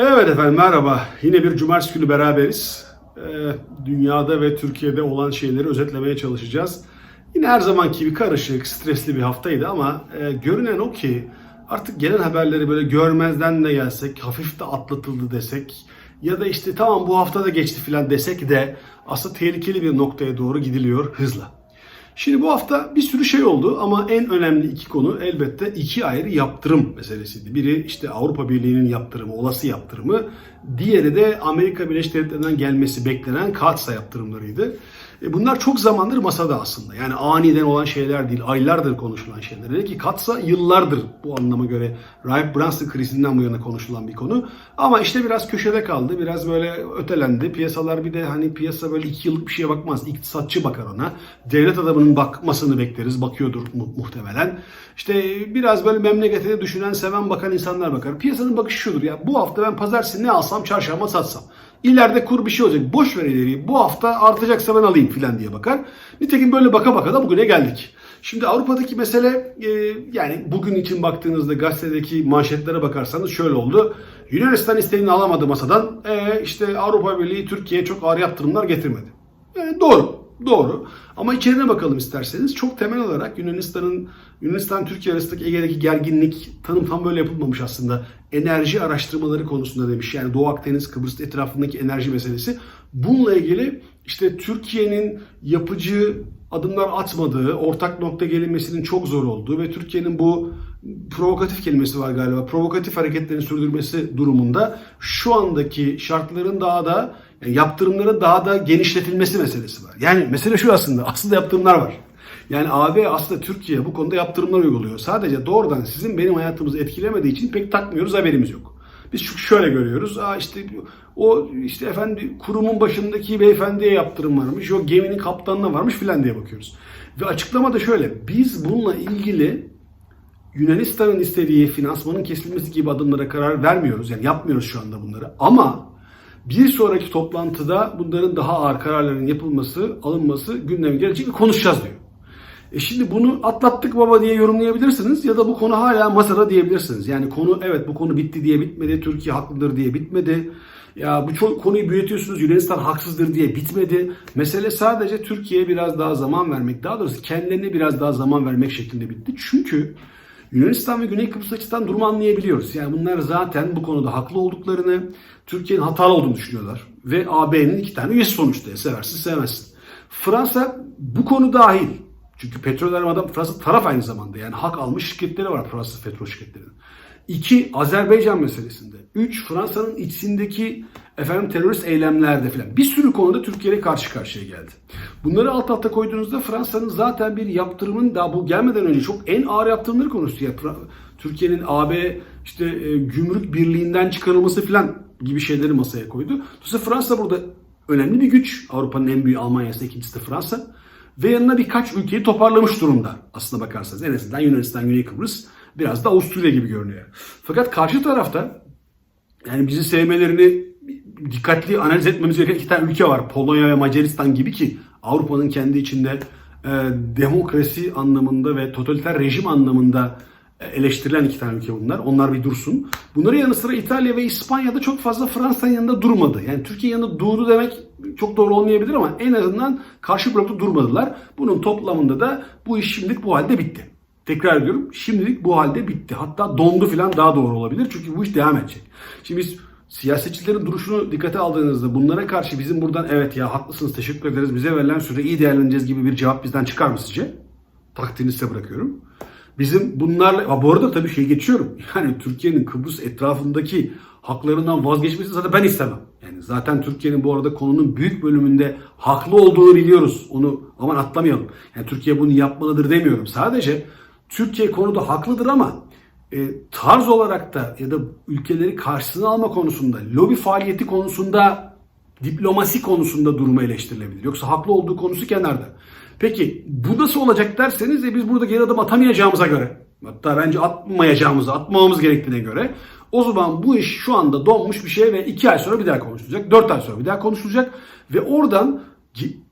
Evet efendim merhaba. Yine bir cumartesi günü beraberiz. Ee, dünyada ve Türkiye'de olan şeyleri özetlemeye çalışacağız. Yine her zamanki gibi karışık, stresli bir haftaydı ama e, görünen o ki artık gelen haberleri böyle görmezden de gelsek, hafif de atlatıldı desek ya da işte tamam bu hafta da geçti filan desek de aslında tehlikeli bir noktaya doğru gidiliyor hızla. Şimdi bu hafta bir sürü şey oldu ama en önemli iki konu elbette iki ayrı yaptırım meselesiydi. Biri işte Avrupa Birliği'nin yaptırımı, olası yaptırımı. Diğeri de Amerika Birleşik Devletleri'nden gelmesi beklenen Katsa yaptırımlarıydı. E bunlar çok zamandır masada aslında. Yani aniden olan şeyler değil, aylardır konuşulan şeyler. Hele ki Katsa yıllardır bu anlama göre Rahip Brunson krizinden bu yana konuşulan bir konu. Ama işte biraz köşede kaldı, biraz böyle ötelendi. Piyasalar bir de hani piyasa böyle iki yıllık bir şeye bakmaz. İktisatçı bakar ona. Devlet adamının bakmasını bekleriz, bakıyordur mu- muhtemelen. İşte biraz böyle memlekete düşünen, seven bakan insanlar bakar. Piyasanın bakışı şudur ya, bu hafta ben pazartesi ne alsam çarşamba satsam. İleride kur bir şey olacak. Boş ver ileriyi. Bu hafta artacaksa ben alayım filan diye bakar. Nitekim böyle baka baka da bugüne geldik. Şimdi Avrupa'daki mesele e, yani bugün için baktığınızda gazetedeki manşetlere bakarsanız şöyle oldu. Yunanistan istediğini alamadı masadan. E, işte Avrupa Birliği Türkiye'ye çok ağır yaptırımlar getirmedi. E, doğru. Doğru. Ama içerine bakalım isterseniz. Çok temel olarak Yunanistan'ın Yunanistan Türkiye arasındaki Ege'deki gerginlik tanım tam böyle yapılmamış aslında. Enerji araştırmaları konusunda demiş. Yani Doğu Akdeniz, Kıbrıs etrafındaki enerji meselesi. Bununla ilgili işte Türkiye'nin yapıcı adımlar atmadığı, ortak nokta gelinmesinin çok zor olduğu ve Türkiye'nin bu provokatif kelimesi var galiba. Provokatif hareketlerini sürdürmesi durumunda şu andaki şartların daha da yani yaptırımların daha da genişletilmesi meselesi var. Yani mesele şu aslında. Aslında yaptırımlar var. Yani AB aslında Türkiye bu konuda yaptırımlar uyguluyor. Sadece doğrudan sizin benim hayatımızı etkilemediği için pek takmıyoruz haberimiz yok. Biz şöyle görüyoruz. Aa işte o işte efendi kurumun başındaki beyefendiye yaptırım varmış. Yok geminin kaptanına varmış filan diye bakıyoruz. Ve açıklama da şöyle. Biz bununla ilgili Yunanistan'ın istediği finansmanın kesilmesi gibi adımlara karar vermiyoruz. Yani yapmıyoruz şu anda bunları. Ama bir sonraki toplantıda bunların daha ağır kararların yapılması, alınması gündeme gelecek ve konuşacağız diyor. E şimdi bunu atlattık baba diye yorumlayabilirsiniz ya da bu konu hala masada diyebilirsiniz. Yani konu evet bu konu bitti diye bitmedi, Türkiye haklıdır diye bitmedi. Ya bu konuyu büyütüyorsunuz Yunanistan haksızdır diye bitmedi. Mesele sadece Türkiye'ye biraz daha zaman vermek, daha doğrusu kendilerine biraz daha zaman vermek şeklinde bitti. Çünkü Yunanistan ve Güney Kıbrıs açısından durumu anlayabiliyoruz. Yani bunlar zaten bu konuda haklı olduklarını, Türkiye'nin hatalı olduğunu düşünüyorlar. Ve AB'nin iki tane üyesi sonuçta. Seversin sevmezsin. Fransa bu konu dahil. Çünkü petrol aramadan Fransa taraf aynı zamanda. Yani hak almış şirketleri var Fransız petrol şirketlerinin. İki, Azerbaycan meselesinde. Üç, Fransa'nın içindeki efendim terörist eylemlerde filan. Bir sürü konuda Türkiye ile karşı karşıya geldi. Bunları alt alta koyduğunuzda Fransa'nın zaten bir yaptırımın daha bu gelmeden önce çok en ağır yaptırımları konuştu. Ya, Türkiye'nin AB işte e, gümrük birliğinden çıkarılması filan gibi şeyleri masaya koydu. Dolayısıyla Fransa burada önemli bir güç. Avrupa'nın en büyüğü Almanya'sı, ikincisi de Fransa. Ve yanına birkaç ülkeyi toparlamış durumda aslında bakarsanız. En azından Yunanistan, Güney Kıbrıs biraz da Avusturya gibi görünüyor. Fakat karşı tarafta yani bizi sevmelerini dikkatli analiz etmemiz gereken iki tane ülke var. Polonya ve Macaristan gibi ki Avrupa'nın kendi içinde e, demokrasi anlamında ve totaliter rejim anlamında e, eleştirilen iki tane ülke bunlar. Onlar bir dursun. Bunların yanı sıra İtalya ve İspanya'da çok fazla Fransa'nın yanında durmadı. Yani Türkiye yanında durdu demek çok doğru olmayabilir ama en azından karşı blokta durmadılar. Bunun toplamında da bu iş şimdilik bu halde bitti. Tekrar ediyorum şimdilik bu halde bitti. Hatta dondu falan daha doğru olabilir. Çünkü bu iş devam edecek. Şimdi biz siyasetçilerin duruşunu dikkate aldığınızda bunlara karşı bizim buradan evet ya haklısınız teşekkür ederiz bize verilen süre iyi değerleneceğiz gibi bir cevap bizden çıkar mı sizce? Takdirini size bırakıyorum. Bizim bunlarla, ha bu arada tabii şey geçiyorum. Yani Türkiye'nin Kıbrıs etrafındaki haklarından vazgeçmesini zaten ben istemem. Yani zaten Türkiye'nin bu arada konunun büyük bölümünde haklı olduğunu biliyoruz. Onu aman atlamayalım. Yani Türkiye bunu yapmalıdır demiyorum. Sadece Türkiye konuda haklıdır ama e, tarz olarak da ya da ülkeleri karşısına alma konusunda, lobi faaliyeti konusunda, diplomasi konusunda durumu eleştirilebilir. Yoksa haklı olduğu konusu kenarda. Peki bu nasıl olacak derseniz e, biz burada geri adım atamayacağımıza göre, hatta bence atmayacağımıza, atmamamız gerektiğine göre o zaman bu iş şu anda donmuş bir şey ve iki ay sonra bir daha konuşulacak, dört ay sonra bir daha konuşulacak ve oradan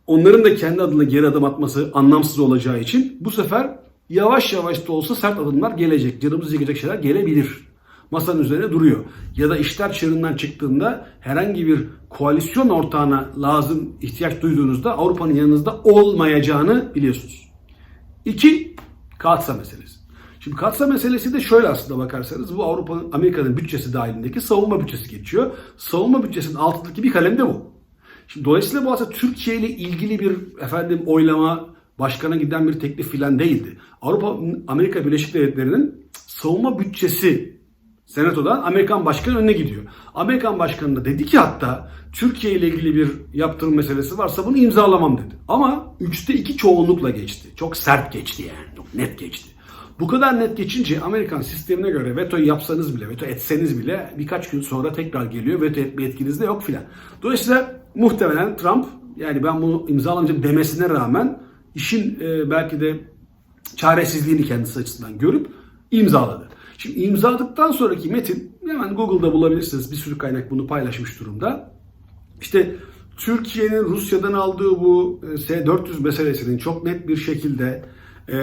onların da kendi adına geri adım atması anlamsız olacağı için bu sefer yavaş yavaş da olsa sert adımlar gelecek. Canımızı yıkacak şeyler gelebilir. masanın üzerine duruyor. Ya da işler çığırından çıktığında herhangi bir koalisyon ortağına lazım ihtiyaç duyduğunuzda Avrupa'nın yanınızda olmayacağını biliyorsunuz. İki, Katsa meselesi. Şimdi Katsa meselesi de şöyle aslında bakarsanız bu Avrupa'nın Amerika'nın bütçesi dahilindeki savunma bütçesi geçiyor. Savunma bütçesinin altındaki bir kalem de bu. Şimdi dolayısıyla bu aslında Türkiye ile ilgili bir efendim oylama başkana giden bir teklif filan değildi. Avrupa Amerika Birleşik Devletleri'nin savunma bütçesi Senato'dan Amerikan Başkanı önüne gidiyor. Amerikan Başkanı da dedi ki hatta Türkiye ile ilgili bir yaptırım meselesi varsa bunu imzalamam dedi. Ama 3'te 2 çoğunlukla geçti. Çok sert geçti yani. Çok net geçti. Bu kadar net geçince Amerikan sistemine göre veto yapsanız bile, veto etseniz bile birkaç gün sonra tekrar geliyor. Veto etme yetkiniz de yok filan. Dolayısıyla muhtemelen Trump yani ben bunu imzalamayacağım demesine rağmen işin e, belki de çaresizliğini kendisi açısından görüp imzaladı. Şimdi imzaladıktan sonraki metin hemen Google'da bulabilirsiniz. Bir sürü kaynak bunu paylaşmış durumda. İşte Türkiye'nin Rusya'dan aldığı bu e, S-400 meselesinin çok net bir şekilde e,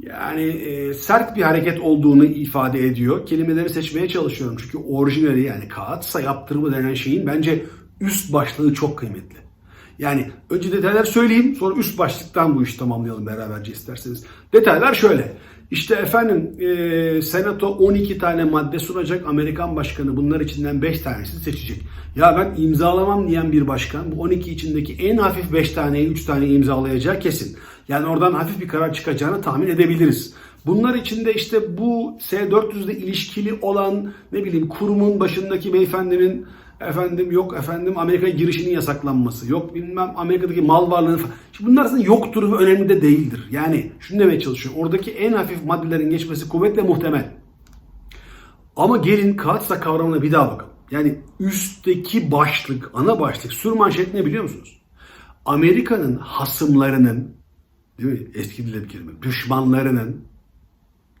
yani e, sert bir hareket olduğunu ifade ediyor. Kelimeleri seçmeye çalışıyorum çünkü orijinali yani kağıtsa yaptırımı denen şeyin bence üst başlığı çok kıymetli. Yani önce detaylar söyleyeyim sonra üst başlıktan bu işi tamamlayalım beraberce isterseniz. Detaylar şöyle. İşte efendim e, Senato 12 tane madde sunacak. Amerikan başkanı bunlar içinden 5 tanesini seçecek. Ya ben imzalamam diyen bir başkan bu 12 içindeki en hafif 5 taneyi 3 tane imzalayacağı kesin. Yani oradan hafif bir karar çıkacağını tahmin edebiliriz. Bunlar içinde işte bu S-400'de ilişkili olan ne bileyim kurumun başındaki beyefendinin efendim yok efendim Amerika'ya girişinin yasaklanması, yok bilmem Amerika'daki mal varlığını falan. Şimdi bunlar aslında yoktur ve önemli de değildir. Yani şunu demeye çalışıyorum. Oradaki en hafif maddelerin geçmesi kuvvetle muhtemel. Ama gelin Katsa kavramına bir daha bakalım. Yani üstteki başlık, ana başlık, sür manşet ne biliyor musunuz? Amerika'nın hasımlarının, değil mi? Eski dille bir kelime, düşmanlarının,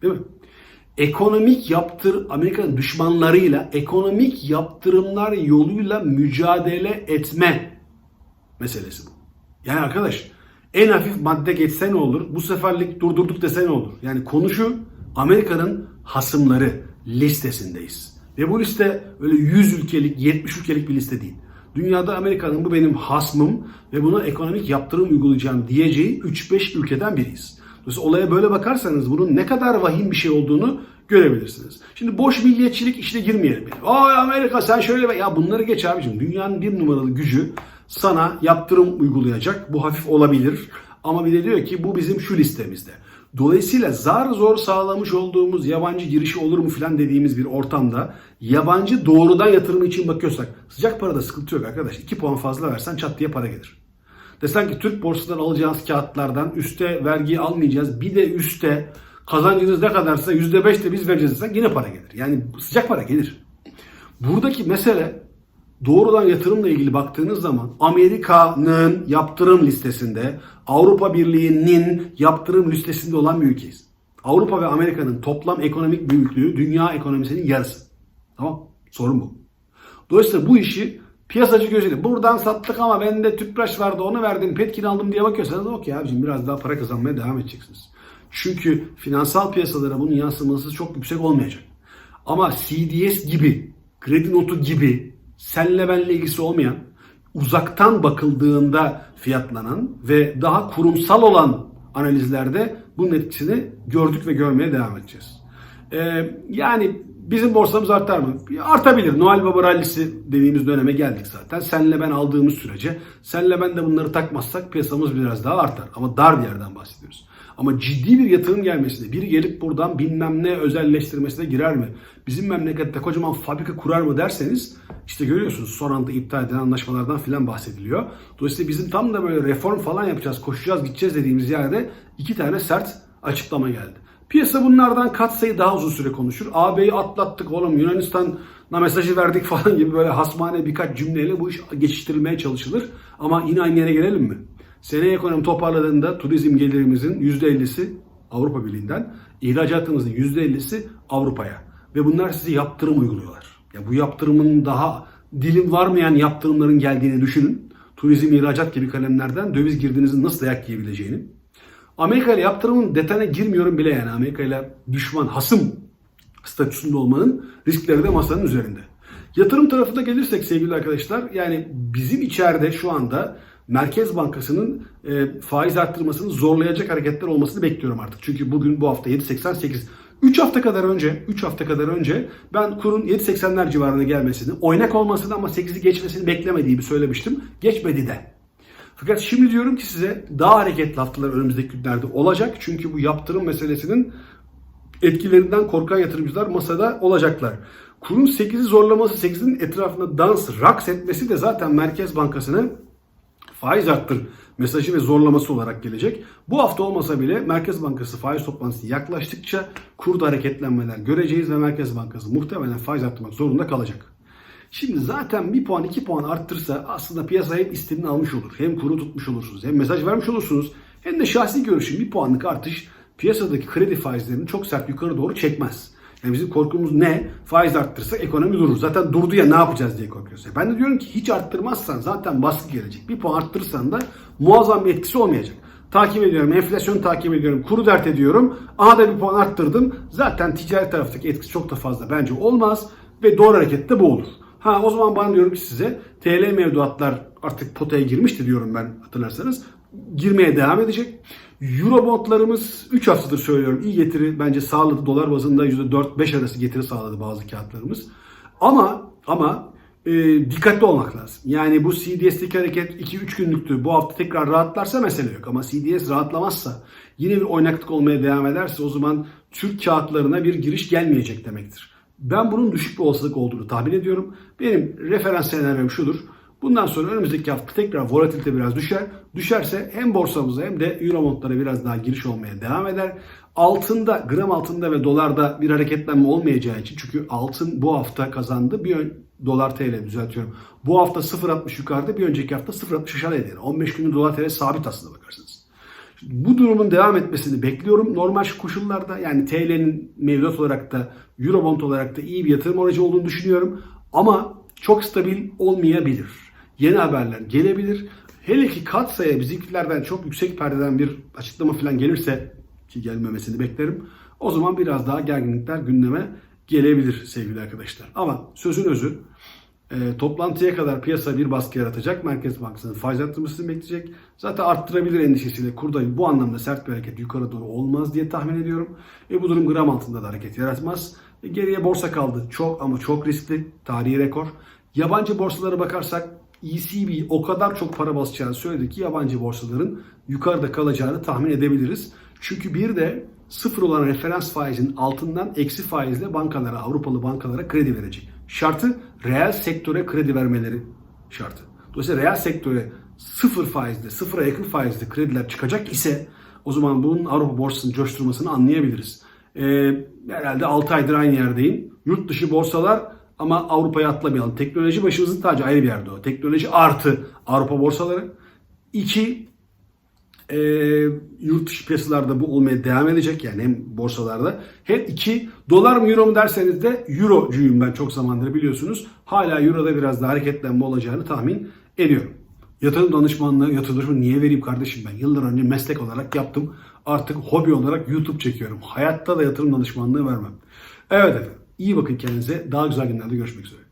değil mi? Ekonomik yaptır Amerika'nın düşmanlarıyla ekonomik yaptırımlar yoluyla mücadele etme meselesi bu. Yani arkadaş en hafif madde geçse ne olur? Bu seferlik durdurduk dese ne olur? Yani konu şu Amerika'nın hasımları listesindeyiz. Ve bu liste öyle 100 ülkelik, 70 ülkelik bir liste değil. Dünyada Amerika'nın bu benim hasmım ve buna ekonomik yaptırım uygulayacağım diyeceği 3-5 ülkeden biriyiz. Dolayısıyla olaya böyle bakarsanız bunun ne kadar vahim bir şey olduğunu görebilirsiniz. Şimdi boş milliyetçilik işine girmeyelim. Ay Amerika sen şöyle ya bunları geç abicim. Dünyanın bir numaralı gücü sana yaptırım uygulayacak. Bu hafif olabilir. Ama bir de diyor ki bu bizim şu listemizde. Dolayısıyla zar zor sağlamış olduğumuz yabancı girişi olur mu filan dediğimiz bir ortamda yabancı doğrudan yatırım için bakıyorsak sıcak parada sıkıntı yok arkadaş. 2 puan fazla versen çat diye para gelir. Desen ki Türk borsadan alacağınız kağıtlardan üste vergi almayacağız. Bir de üste kazancınız ne kadarsa %5 de biz vereceğiz desen yine para gelir. Yani sıcak para gelir. Buradaki mesele doğrudan yatırımla ilgili baktığınız zaman Amerika'nın yaptırım listesinde, Avrupa Birliği'nin yaptırım listesinde olan bir ülkeyiz. Avrupa ve Amerika'nın toplam ekonomik büyüklüğü dünya ekonomisinin yarısı. Tamam? Sorun bu. Dolayısıyla bu işi piyasacı gözüyle buradan sattık ama bende tüpraş vardı onu verdim petkin aldım diye bakıyorsanız okey abicim biraz daha para kazanmaya devam edeceksiniz. Çünkü finansal piyasalara bunun yansıması çok yüksek olmayacak. Ama CDS gibi, kredi notu gibi senle benle ilgisi olmayan, uzaktan bakıldığında fiyatlanan ve daha kurumsal olan analizlerde bunun etkisini gördük ve görmeye devam edeceğiz. Ee, yani bizim borsamız artar mı? Artabilir. Noel Baba rallisi dediğimiz döneme geldik zaten. Senle ben aldığımız sürece, senle ben de bunları takmazsak piyasamız biraz daha artar. Ama dar bir yerden bahsediyoruz. Ama ciddi bir yatırım gelmesine, biri gelip buradan bilmem ne özelleştirmesine girer mi? Bizim memlekette kocaman fabrika kurar mı derseniz işte görüyorsunuz son anda iptal edilen anlaşmalardan filan bahsediliyor. Dolayısıyla bizim tam da böyle reform falan yapacağız, koşacağız, gideceğiz dediğimiz yerde iki tane sert açıklama geldi. Piyasa bunlardan katsayı daha uzun süre konuşur. AB'yi atlattık oğlum Yunanistan'a mesajı verdik falan gibi böyle hasmane birkaç cümleyle bu iş geçiştirilmeye çalışılır. Ama yine aynı yere gelelim mi? Seneye ekonomi toparladığında turizm gelirimizin %50'si Avrupa Birliği'nden, ihracatımızın %50'si Avrupa'ya. Ve bunlar size yaptırım uyguluyorlar. Ya bu yaptırımın daha dilim varmayan yaptırımların geldiğini düşünün. Turizm, ihracat gibi kalemlerden döviz girdinizin nasıl dayak yiyebileceğini. Amerika ile yaptırımın detayına girmiyorum bile yani. Amerika ile düşman, hasım statüsünde olmanın riskleri de masanın üzerinde. Yatırım tarafına gelirsek sevgili arkadaşlar yani bizim içeride şu anda Merkez Bankası'nın e, faiz arttırmasını zorlayacak hareketler olmasını bekliyorum artık. Çünkü bugün bu hafta 7.88 3 hafta kadar önce 3 hafta kadar önce ben kurun 7.80'ler civarına gelmesini, oynak olmasını ama 8'i geçmesini beklemediğimi söylemiştim. Geçmedi de. Fakat şimdi diyorum ki size daha hareketli haftalar önümüzdeki günlerde olacak. Çünkü bu yaptırım meselesinin etkilerinden korkan yatırımcılar masada olacaklar. Kurun 8'i zorlaması, 8'in etrafında dans, raks etmesi de zaten Merkez Bankası'nın faiz arttır mesajı ve zorlaması olarak gelecek. Bu hafta olmasa bile Merkez Bankası faiz toplantısı yaklaştıkça kurda hareketlenmeler göreceğiz ve Merkez Bankası muhtemelen faiz arttırmak zorunda kalacak. Şimdi zaten bir puan iki puan arttırsa aslında piyasa hep istediğini almış olur. Hem kuru tutmuş olursunuz hem mesaj vermiş olursunuz hem de şahsi görüşüm bir puanlık artış piyasadaki kredi faizlerini çok sert yukarı doğru çekmez. Yani bizim korkumuz ne? Faiz arttırırsak ekonomi durur. Zaten durdu ya ne yapacağız diye korkuyoruz. Ben de diyorum ki hiç arttırmazsan zaten baskı gelecek. Bir puan arttırırsan da muazzam bir etkisi olmayacak. Takip ediyorum, enflasyon takip ediyorum, kuru dert ediyorum. Aha da bir puan arttırdım. Zaten ticaret taraftaki etkisi çok da fazla bence olmaz. Ve doğru hareket de bu olur. Ha o zaman ben diyorum ki size TL mevduatlar artık potaya girmişti diyorum ben hatırlarsanız. Girmeye devam edecek. Eurobondlarımız 3 haftadır söylüyorum iyi getiri bence sağladı. Dolar bazında %4-5 arası getiri sağladı bazı kağıtlarımız. Ama ama e, dikkatli olmak lazım. Yani bu CDS'deki hareket 2-3 günlüktü. Bu hafta tekrar rahatlarsa mesele yok. Ama CDS rahatlamazsa yine bir oynaklık olmaya devam ederse o zaman Türk kağıtlarına bir giriş gelmeyecek demektir. Ben bunun düşük bir olasılık olduğunu tahmin ediyorum. Benim referans senaryom şudur. Bundan sonra önümüzdeki hafta tekrar volatilite biraz düşer. Düşerse hem borsamıza hem de Eurobondlara biraz daha giriş olmaya devam eder. Altında, gram altında ve dolarda bir hareketlenme olmayacağı için çünkü altın bu hafta kazandı. Bir ön, dolar TL düzeltiyorum. Bu hafta 0.60 yukarıda bir önceki hafta 0.60 aşağıdaydı. Yani 15 günlük dolar TL sabit aslında bakarsınız. Bu durumun devam etmesini bekliyorum. Normal koşullarda yani TL'nin mevduat olarak da Eurobond olarak da iyi bir yatırım aracı olduğunu düşünüyorum. Ama çok stabil olmayabilir. Yeni haberler gelebilir. Hele ki katsaya bizimkilerden çok yüksek perdeden bir açıklama falan gelirse ki gelmemesini beklerim. O zaman biraz daha gerginlikler gündeme gelebilir sevgili arkadaşlar. Ama sözün özü e, toplantıya kadar piyasa bir baskı yaratacak. Merkez Bankası'nın faiz arttırmasını bekleyecek. Zaten arttırabilir endişesiyle kurda bu anlamda sert bir hareket yukarı doğru olmaz diye tahmin ediyorum. E, bu durum gram altında da hareket yaratmaz. E, geriye borsa kaldı. Çok ama çok riskli. Tarihi rekor. Yabancı borsalara bakarsak ECB o kadar çok para basacağını söyledi ki yabancı borsaların yukarıda kalacağını tahmin edebiliriz. Çünkü bir de sıfır olan referans faizin altından eksi faizle bankalara, Avrupalı bankalara kredi verecek. Şartı reel sektöre kredi vermeleri şartı. Dolayısıyla reel sektöre sıfır faizle, sıfıra yakın faizle krediler çıkacak ise o zaman bunun Avrupa borsasını coşturmasını anlayabiliriz. Ee, herhalde 6 aydır aynı yerdeyim. Yurt dışı borsalar ama Avrupa'ya atlamayalım. Teknoloji başımızın tacı ayrı bir yerde o. Teknoloji artı Avrupa borsaları. İki, e, yurt dışı piyasalarda bu olmaya devam edecek yani hem borsalarda. Hem iki, dolar mı euro mu derseniz de eurocuyum ben çok zamandır biliyorsunuz. Hala euroda biraz daha hareketlenme olacağını tahmin ediyorum. Yatırım danışmanlığı, yatırım danışmanlığı niye vereyim kardeşim ben? Yıllar önce meslek olarak yaptım. Artık hobi olarak YouTube çekiyorum. Hayatta da yatırım danışmanlığı vermem. Evet efendim. İyi bakın kendinize. Daha güzel günlerde görüşmek üzere.